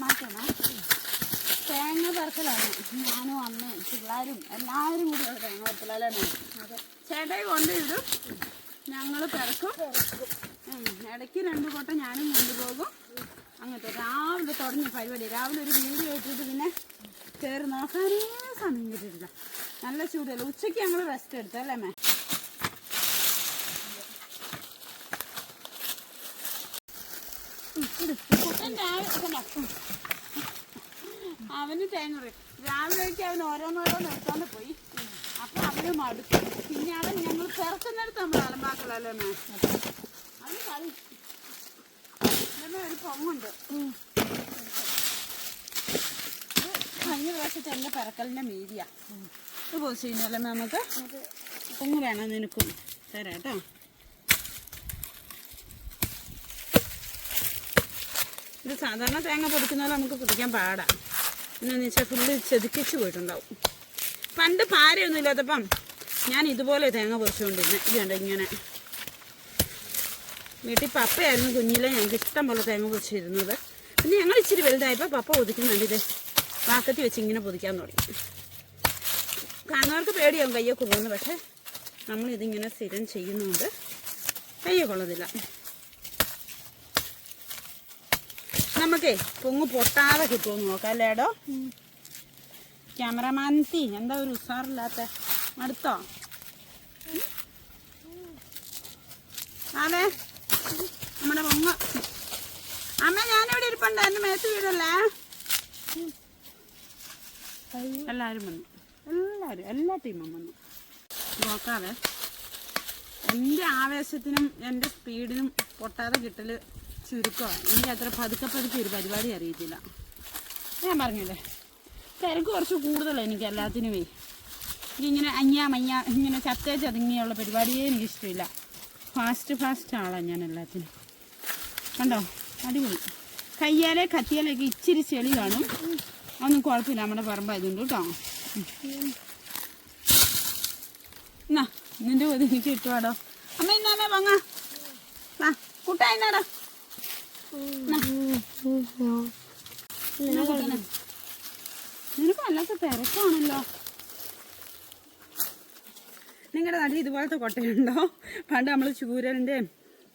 മാറ്റണം. തേങ്ങ പറക്കലാണ് ഞാനും അമ്മയും പിള്ളേരും എല്ലാവരും കൂടി ഉള്ള തേങ്ങ പറക്കലല്ലേ ചേട്ടായി കൊണ്ടിടും ഞങ്ങൾ പിറക്കും. ഇടയ്ക്ക് രണ്ടു കൊട്ട ഞാനും കൊണ്ടുപോകും. അങ്ങനത്തെ രാവിലെ തുടങ്ങി പരിപാടി. രാവിലെ ഒരു വീഡിയോ ഇട്ടിട്ട് പിന്നെ കയറി നോക്കാനേ സമയം കിട്ടിയിട്ടില്ല. നല്ല ചൂടല്ല? ഉച്ചയ്ക്ക് ഞങ്ങൾ റെസ്റ്റ് എടുത്തല്ലേ മേ കുട്ടൻ രാവിലെ കണ്ടോ? അവന് തേങ്ങ രാവിലേക്ക് അവൻ ഓരോന്നോരോന്ന് എടുത്തോണ്ട് പോയി. അപ്പൊ അവന് മടുത്തു. പിന്നെ അവൻ ഞങ്ങൾ പിറക്കുന്നിടത്ത് നമ്മൾ അലമ്പാക്കലല്ലേ മേ അവന് കളി ഒരു പൊങ്ങുണ്ട്. കഴിഞ്ഞ പ്രാവശ്യത്തെ എന്റെ പിറക്കലിന്റെ മീതിയ. ഇത് പോസ്റ്റ് ചെയ്യുന്നല്ലേ നമുക്ക് പൊങ്ങ് വേണം നിനക്കും തരാം കേട്ടോ. ഇത് സാധാരണ തേങ്ങ പൊടിക്കുന്ന നമുക്ക് പൊടിക്കാൻ പാടാ. എന്നു വെച്ചാൽ ഫുള്ള് ചെതുക്കിച്ച് പോയിട്ടുണ്ടാവും. പണ്ട് പാരയൊന്നും ഇല്ലാത്തപ്പം ഞാൻ ഇതുപോലെ തേങ്ങ പൊറിച്ചുകൊണ്ടിരുന്നത് ഇത് കണ്ടോ ഇങ്ങനെ. വീട്ടിൽ പപ്പയായിരുന്നു കുഞ്ഞിലെ ഞങ്ങൾക്ക് ഇഷ്ടം പോലെ തേങ്ങ പൊറിച്ചിരുന്നത് പിന്നെ ഞങ്ങൾ ഇച്ചിരി വലുതായപ്പോൾ പപ്പ പൊതിക്കുന്നുണ്ട് ഇത് വാക്കത്തി വെച്ച് ഇങ്ങനെ പൊതിക്കാൻ തുടങ്ങി. കാണുന്നവർക്ക് പേടിയാവും കയ്യൊക്കെ പോകുന്നു പക്ഷേ നമ്മളിതിങ്ങനെ സ്ഥിരം ചെയ്യുന്നതുകൊണ്ട് കയ്യെ കൊള്ളതില്ല നമുക്കേ പൊങ്ങ് പൊട്ടാതെ കിട്ടുമെന്ന് നോക്കാം അല്ലേടോ ക്യാമറമാൻസി എന്താ ഒരു ഉഷാറില്ലാത്ത അടുത്തോ അതെ നമ്മുടെ പൊങ്ങ്. അമ്മ ഞാനിവിടെ ഇരിപ്പുണ്ട്. എന്റെ മേത്ത് വീടല്ലേ? എല്ലാവരും വന്നു. എല്ലാവരും എല്ലാ ടീമും വന്നു. നോക്കാവേ. എന്റെ ആവേശത്തിനും എന്റെ സ്പീഡിനും പൊട്ടാതെ കിട്ടൽ ചുരുക്കമാണ് എനിക്ക് അത്ര പതുക്കെ പതുക്കെ ഒരു പരിപാടി അറിയത്തില്ല. ഞാൻ പറഞ്ഞില്ലേ? തിരക്ക് കുറച്ച് കൂടുതലാണ് എനിക്ക് എല്ലാത്തിനുമേ. എനിക്കിങ്ങനെ അഞ്ഞാ മഞ്ഞ ഇങ്ങനെ ചത്തേ ചതുങ്ങിയുള്ള പരിപാടിയേ എനിക്കിഷ്ടമില്ല. ഫാസ്റ്റ് ഫാസ്റ്റ് ആളാണ് ഞാൻ എല്ലാത്തിനും. കണ്ടോ? അടിപൊളി. കയ്യാലെ കത്തിയാലൊക്കെ ഇച്ചിരി ചെളി കാണും. അതൊന്നും കുഴപ്പമില്ല. നമ്മുടെ പറമ്പായതുകൊണ്ട് കേട്ടോ. എന്നാ നിന്റെ കൊതി എനിക്ക് കിട്ടുവാടോ അമ്മ ഇന്നാമേ വാങ്ങാ വാ കുട്ടാ എന്നാടാ നിനക്ക് വല്ലാത്ത തിരക്കാണല്ലോ. നിങ്ങളുടെ നാട്ടിൽ ഇതുപോലത്തെ കൊട്ടയുണ്ടോ? പണ്ട് നമ്മൾ ചൂരലിന്റെ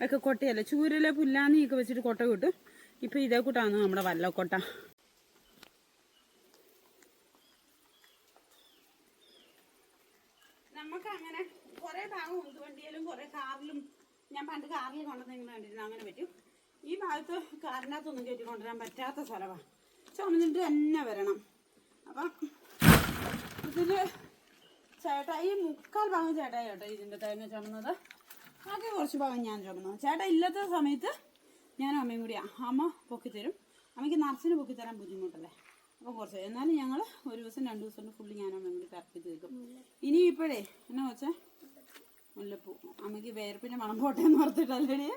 ഒക്കെ കൊട്ടയല്ലേ? ചൂരലെ പുല്ലാന്നിയൊക്കെ വെച്ചിട്ട് കൊട്ട കിട്ടും. ഇപ്പം ഇതേ കൂട്ടാണ് നമ്മുടെ വല്ലക്കൊട്ട. നമുക്ക് അങ്ങനെ കുറേ ഭാഗം കാറിലും. ഞാൻ പണ്ട് കാറിൽ കൊണ്ടുവന്നിങ്ങനെ കണ്ടിരുന്നു അങ്ങനെ പറ്റും. ഈ ഭാഗത്ത് കാറിനകത്തൊന്നും കയറ്റി കൊണ്ടുവരാൻ പറ്റാത്ത സ്ഥലമാണ് ചുമന്നിട്ട് തന്നെ വരണം. അപ്പം ഇതിൽ ചേട്ടായി മുക്കാൽ ഭാഗം ചേട്ടായി കേട്ടോ ഇതിന്റെ തേങ്ങ ചുമന്നത്. ബാക്കി കുറച്ച് ഭാഗം ഞാൻ ചുമന്നത് ചേട്ടാ ഇല്ലാത്ത സമയത്ത് ഞാനും അമ്മയും കൂടി അമ്മ പൊക്കിത്തരും. അമ്മയ്ക്ക് നർസിന് പൊക്കിത്തരാൻ ബുദ്ധിമുട്ടല്ലേ? അപ്പോൾ കുറച്ച് എന്നാലും ഞങ്ങൾ ഒരു ദിവസം രണ്ട് ദിവസം ഫുള്ള് ഞാനും അമ്മയും കൂടി കറക്കി തീർക്കും. ഇനി ഇപ്പോഴേ എന്നാ വെച്ചാൽ മുല്ലപ്പൂ. അമ്മയ്ക്ക് വേർപ്പിന്റെ മണം പോട്ടെ എന്ന് ഓർത്തിട്ടല്ലേ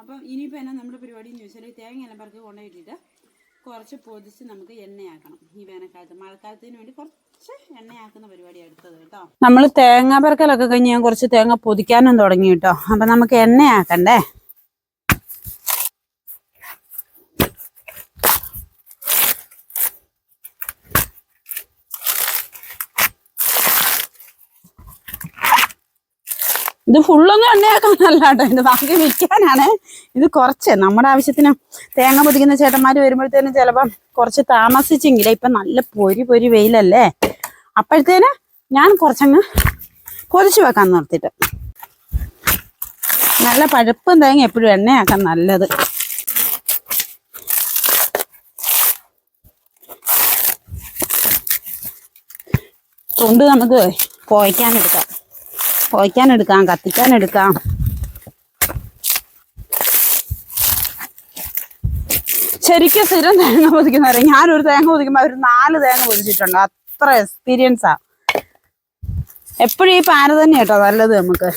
അപ്പം ഇനിയിപ്പോൾ എന്നാ നമ്മുടെ പരിപാടി എന്ന് ചോദിച്ചാൽ തേങ്ങ എല്ലാം പറക്കി കൊണ്ടുപോയിട്ടിട്ട് കുറച്ച് പൊതിച്ച് നമുക്ക് എണ്ണയാക്കണം ഈ വേനൽക്കാലത്ത്. മഴക്കാലത്തിന് വേണ്ടി കുറച്ച് എണ്ണയാക്കുന്ന പരിപാടി അടുത്തത് കേട്ടോ. നമ്മൾ തേങ്ങ പെറക്കലൊക്കെ കഴിഞ്ഞ് ഞാൻ കുറച്ച് തേങ്ങ പൊതിക്കാനും തുടങ്ങി കേട്ടോ. അപ്പം നമുക്ക് എണ്ണയാക്കണ്ടേ? ഇത് ഫുള്ളൊന്നും എണ്ണയാക്കാനല്ല കേട്ടോ ഇത് ബാക്കി വിൽക്കാനാണ്. ഇത് കുറച്ച് നമ്മുടെ ആവശ്യത്തിന് തേങ്ങ പൊതിക്കുന്ന ചേട്ടന്മാർ വരുമ്പോഴത്തേനും ചിലപ്പം കുറച്ച് താമസിച്ചെങ്കിലേ ഇപ്പം നല്ല പൊരി പൊരി വെയിലല്ലേ? അപ്പോഴത്തേന് ഞാൻ കുറച്ചങ്ങ് പൊതിച്ച് വെക്കാൻ നിർത്തിയിട്ട്. നല്ല പഴുപ്പും തേങ്ങ എപ്പോഴും എണ്ണയാക്കാൻ നല്ലത്. കൊണ്ട് നമുക്ക് പോയ്ക്കാനെടുക്കാം. പോയ്ക്കാനെടുക്കാം കത്തിക്കാനെടുക്കാം. ശരിക്കും സ്ഥിരം തേങ്ങ പൊതിക്കുന്നവരെ ഞാനൊരു തേങ്ങ പൊതിക്കുമ്പോൾ ഒരു നാല് തേങ്ങ പൊതിച്ചിട്ടുണ്ട്. അത്ര എക്സ്പീരിയൻസാ എപ്പോഴും ഈ പാന തന്നെ കേട്ടോ നല്ലത് നമുക്ക്.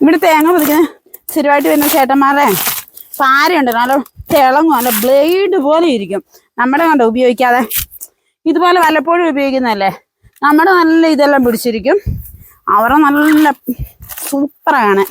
ഇവിടെ തേങ്ങ പതിക്കുന്ന സ്ഥിരമായിട്ട് വരുന്ന ചേട്ടന്മാരെ സാരയുണ്ട് നല്ല തിളങ്ങും നല്ല ബ്ലേഡ് പോലെ ഇരിക്കും. നമ്മുടെ കണ്ട ഉപയോഗിക്കാതെ. ഇതുപോലെ വല്ലപ്പോഴും ഉപയോഗിക്കുന്നതല്ലേ? നമ്മുടെ നല്ല ഇതെല്ലാം പിടിച്ചിരിക്കും. അവരെ നല്ല സൂപ്പറാണ്